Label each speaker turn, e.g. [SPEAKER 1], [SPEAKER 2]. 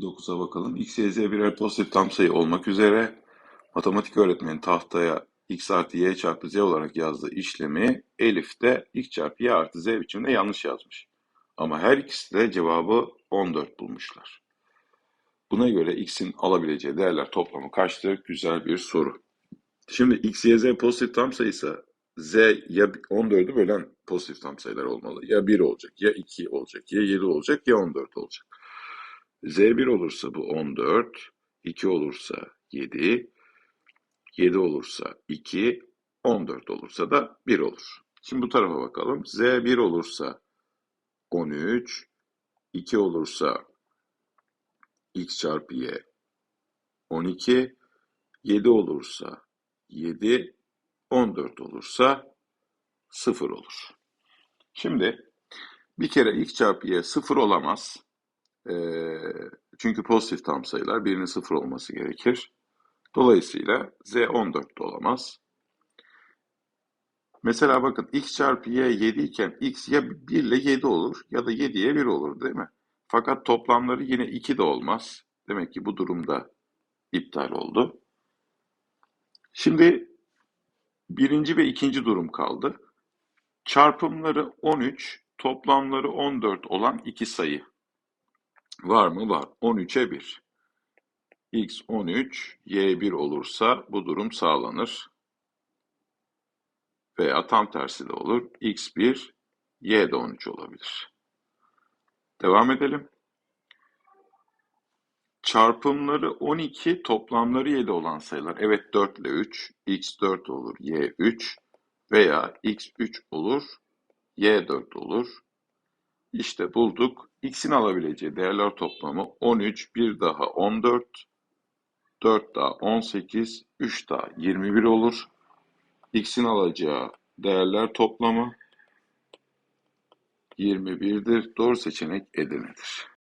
[SPEAKER 1] 9'a bakalım. X, Y, Z birer pozitif tam sayı olmak üzere matematik öğretmeni tahtaya x artı y çarpı z olarak yazdığı işlemi Elif de x çarpı y artı z biçiminde yanlış yazmış. Ama her ikisi de cevabı 14 bulmuşlar. Buna göre x'in alabileceği değerler toplamı kaçtır? Güzel bir soru. Şimdi x, y, z pozitif tam sayısı z ya 14'ü bölen pozitif tam sayılar olmalı. Ya 1 olacak, ya 2 olacak, ya 7 olacak, ya 14 olacak. Z1 olursa bu 14, 2 olursa 7, 7 olursa 2, 14 olursa da 1 olur. Şimdi bu tarafa bakalım. Z1 olursa 13, 2 olursa x çarpı y 12, 7 olursa 7, 14 olursa 0 olur. Şimdi bir kere x çarpı y 0 olamaz. Ee, çünkü pozitif tam sayılar birinin 0 olması gerekir. Dolayısıyla z 14 de olamaz. Mesela bakın x çarpı y 7 iken x ya 1 ile 7 olur ya da 7'ye 1 olur değil mi? Fakat toplamları yine 2 de olmaz. Demek ki bu durumda iptal oldu. Şimdi birinci ve ikinci durum kaldı. Çarpımları 13, toplamları 14 olan iki sayı. Var mı? Var. 13'e 1. x 13, y 1 olursa bu durum sağlanır. Veya tam tersi de olur. x 1, y de 13 olabilir. Devam edelim. Çarpımları 12, toplamları 7 olan sayılar. Evet 4 ile 3, x 4 olur, y 3 veya x 3 olur, y 4 olur. İşte bulduk. X'in alabileceği değerler toplamı 13, 1 daha 14, 4 daha 18, 3 daha 21 olur. X'in alacağı değerler toplamı 21'dir. Doğru seçenek Edirne'dir.